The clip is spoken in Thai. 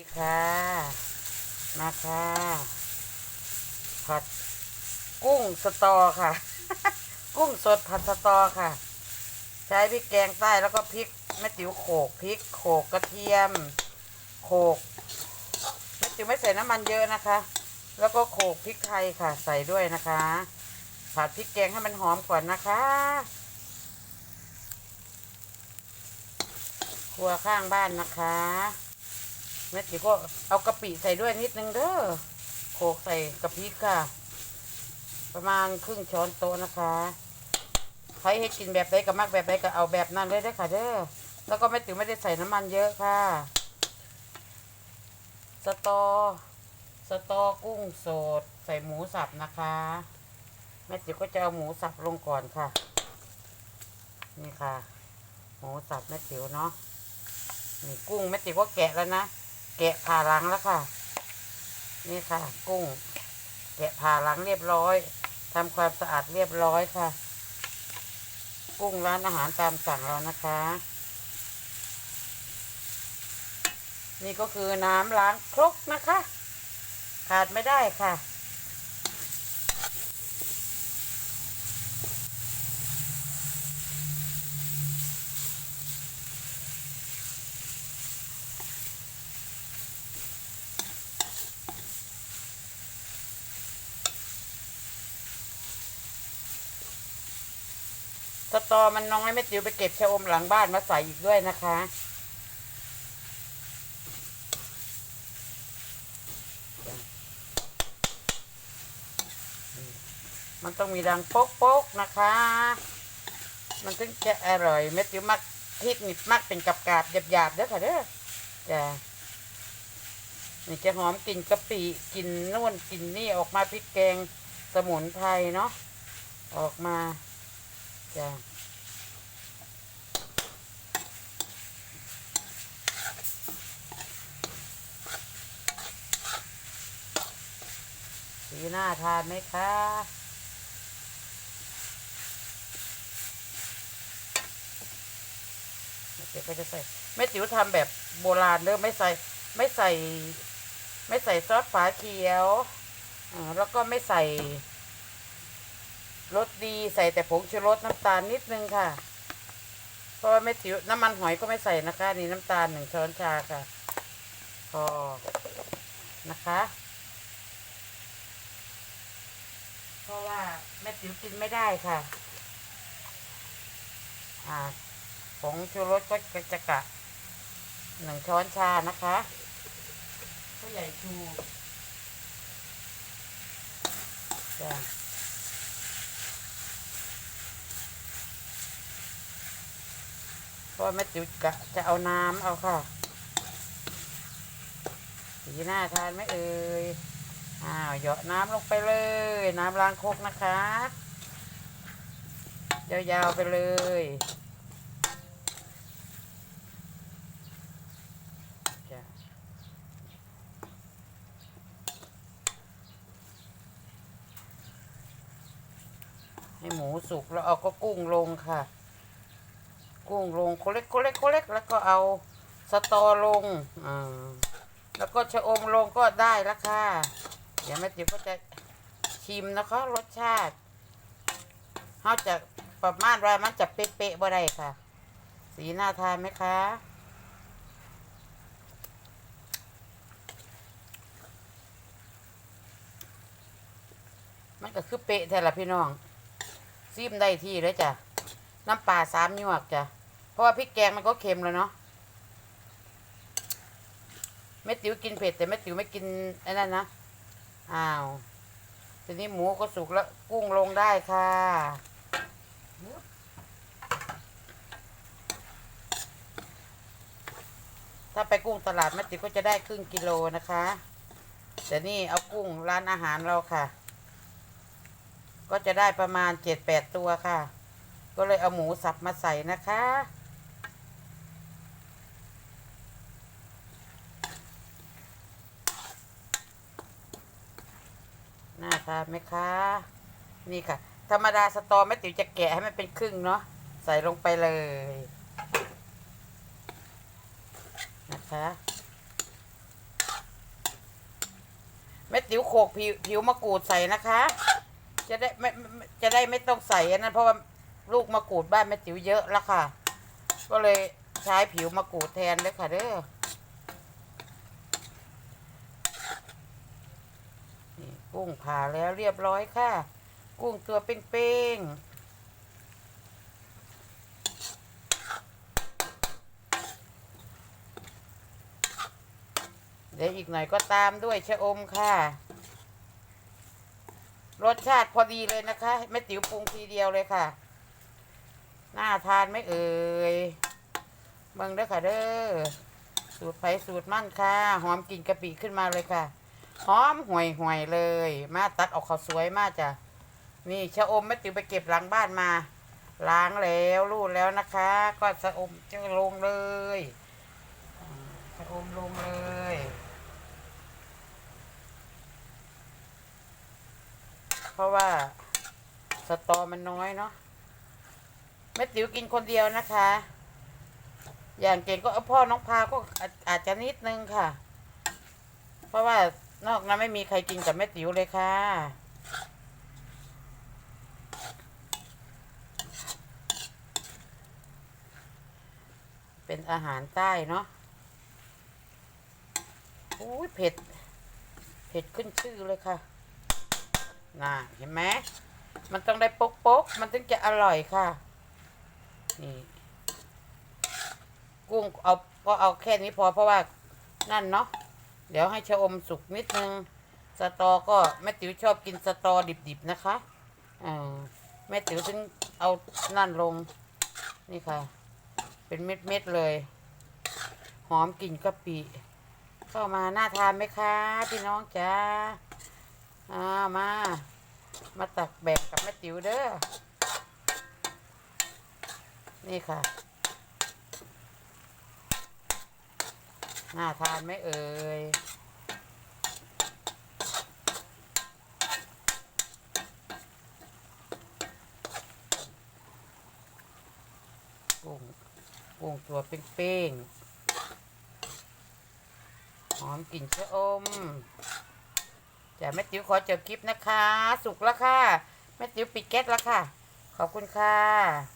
ดีค่ะ มาค่ะ ผัดกุ้งสตอค่ะ กุ้งสดผัดสตอค่ะ ใช้พริกแกงใต้แล้วก็พริกแม่ติ๋วโขกพริกโขกกระเทียม โขกแม่ติ๋วไม่ใส่น้ำมันเยอะนะคะ แล้วก็โขกพริกไทยค่ะ ใส่ด้วยนะคะ ผัดพริกแกงให้มันหอมก่อนนะคะครัวข้างบ้านนะคะ แม่ติ๋วก็เอากะปิใส่ด้วยนิดนึงเด้อโขกใส่กะปิค่ะ ประมาณครึ่งช้อนโต๊ะนะคะใครให้กินแบบใดก็มักแบบใดก็เอาแบบนั้นเลยได้ค่ะเด้อแล้วก็แม่ติ๋วไม่ได้ใส่น้ำมันเยอะค่ะ สตอ สตอกุ้งสด ใส่หมูสับนะคะ แม่ติ๋วก็จะเอาหมูสับลงก่อนค่ะ นี่ค่ะ หมูสับแม่ติ๋วเนาะนี่กุ้งแม่ติ๋วก็แกะแล้วนะ แกะผ่าหลังแล้วค่ะ นี่ค่ะ กุ้ง แกะผ่าหลังเรียบร้อยทำความสะอาดเรียบร้อยค่ะ กุ้งร้านอาหารตามสั่งเรานะคะ นี่ก็คือน้ำล้างครกนะคะ ขาดไม่ได้ค่ะ สตอมันน้อยไม่ติ๋วไปเก็บชะอมหลังบ้านมาใส่อีกด้วยนะคะ มันต้องมีดังโป๊กๆนะคะ มันถึงจะอร่อยเม็ดติ๋วมักพริกนี่มักเป็นกับกาบหยาบๆเด้อค่ะเด้อจ้ะนี่จะหอมกลิ่นกะปิกลิ่นนู่นกลิ่นนี่ออกมาพริกแกงสมุนไพรเนาะออกมา จ้ะสีหน้าทานไหมคะเดี๋ยวก็จะใส่แม่ติ๋วทำแบบโบราณเด้อไม่ใส่ไม่ใส่ ไม่ใส่ซอสฝาเขียวแล้วก็ไม่ใส่ รสดีใส่แต่ผงชูรสน้ำตาลนิดนึงค่ะ เพราะว่าแม่ติวน้ำมันหอยก็ไม่ใส่นะคะ นี่น้ำตาลหนึ่งช้อนชาค่ะพอนะคะ เพราะว่าแม่ติ๋วกินไม่ได้ค่ะ อ่าผงชูรสก็จะกะหนึ่งช้อนชานะคะผู้ใหญ่ชูจ้ะ เพราะแม่ติ๋วกะจะเอาน้ำเอาค่ะสีหน้าทานไหมเอ่ยอ้าวเหยาะน้ำลงไปเลย น้ำล้างคกนะคะ ยาวๆไปเลยให้หมูสุกแล้วเอาก็กุ้งลงค่ะ กุ้งลงโคเล็กโคเล็กโคเล็กแล้วก็เอาสตอลงอ่าแล้วก็ชะอมลงก็ได้ล้วค่ะเดี๋ยวแม่ติ๋วก็จะชิมนะคะรสชาติเขาจะประมาณว่ามันจะเป๊ะๆบ่ได้ค่ะ สีน่าทานไหมคะมันก็คือเป๊ะแท้ละพี่น้องซิมได้ที่เลยจ้ะ น้ำปลาสามหยวกจ้ะ เพราะว่าพริกแกงมันก็เค็มแล้วเนาะแม่ติ๋วกินเผ็ดแต่แม่ติ๋วไม่กินไอ้นั่นนะ อ้าว ทีนี้หมูก็สุกแล้วกุ้งลงได้ค่ะถ้าไปกุ้งตลาดแม่ติ๋วก็จะได้ครึ่งกิโลนะคะ แต่นี่เอากุ้งร้านอาหารเราค่ะ ก็จะได้ประมาณเจ็ดแปดตัวค่ะ ก็เลยเอาหมูสับมาใส่นะคะ น่าทานไหมคะ นี่ค่ะ ธรรมดาสตอแม่ติ๋วจะแกะให้มันเป็นครึ่งเนาะ ใส่ลงไปเลย นะคะติ๋วโขกผิวผิวมะกรูดใส่นะคะ จะได้ไม่จะได้ไม่ต้องใส่อันนั้นเพราะว่า ลูกมะกรูดบ้านแม่ติ๋วเยอะแล้วค่ะ ก็เลยใช้ผิวมะกรูดแทนเลยค่ะเด้อนี่กุ้งผ่าแล้วเรียบร้อยค่ะ กุ้งตัวเป้งๆเดี๋ยวอีกหน่อยก็ตามด้วยชะอมค่ะ รสชาติพอดีเลยนะคะแม่ติ๋วปรุงทีเดียวเลยค่ะ น่าทานไม่เอ่ยเบิ่งเด้อค่ะเด้อสูตรไผ่สูตรมั่นค่ะ หอมกลิ่นกะปิขึ้นมาเลยค่ะ หอมห่วยห่วยๆเลย มาตัดออกขาวสวยมากจ้ะนี่ชะอมแม่ติ๋วไปเก็บหลังบ้านมาล้างแล้วรูดแล้วนะคะ ก็ชะอมจะลงเลยชะอมลงเลยเพราะว่าสตอมันน้อยเนาะ แม่ติ๋วกินคนเดียวนะคะ อย่างเก่งก็พ่อน้องพาก็อาจจะนิดนึงค่ะ เพราะว่านอกนั้นไม่มีใครกินกับแม่ติ๋วเลยค่ะเป็นอาหารใต้เนาะอุ้ยเผ็ด เผ็ดขึ้นชื่อเลยค่ะ น่ะ เห็นไหม มันต้องได้ปกปกๆมันถึงจะอร่อยค่ะ นี่กุ้งเอาก็เอาแค่นี้พอเพราะว่านั่นเนาะเดี๋ยวให้ชะอมสุกนิดนึงสตอก็แม่ติ๋วชอบกินสตอดิบๆนะคะอ่าแม่ติ๋วถึงเอานั่นลงนี่ค่ะ เป็นเม็ดๆเลย หอมกลิ่นกะปิเข้ามาน่าทานไหมคะพี่น้องจ้าอ่ามา มาตักแบ่งกับแม่ติ๋วเด้อ นี่ค่ะ น่าทานไหมเอ่ยกุ้งกุ้งตัวเป้งๆ หอมกลิ่นชะอมจะแม่ติ๋วขอจบคลิปนะคะ สุกแล้วค่ะแม่ติ๋วปิดแก๊สแล้วค่ะ ขอบคุณค่ะ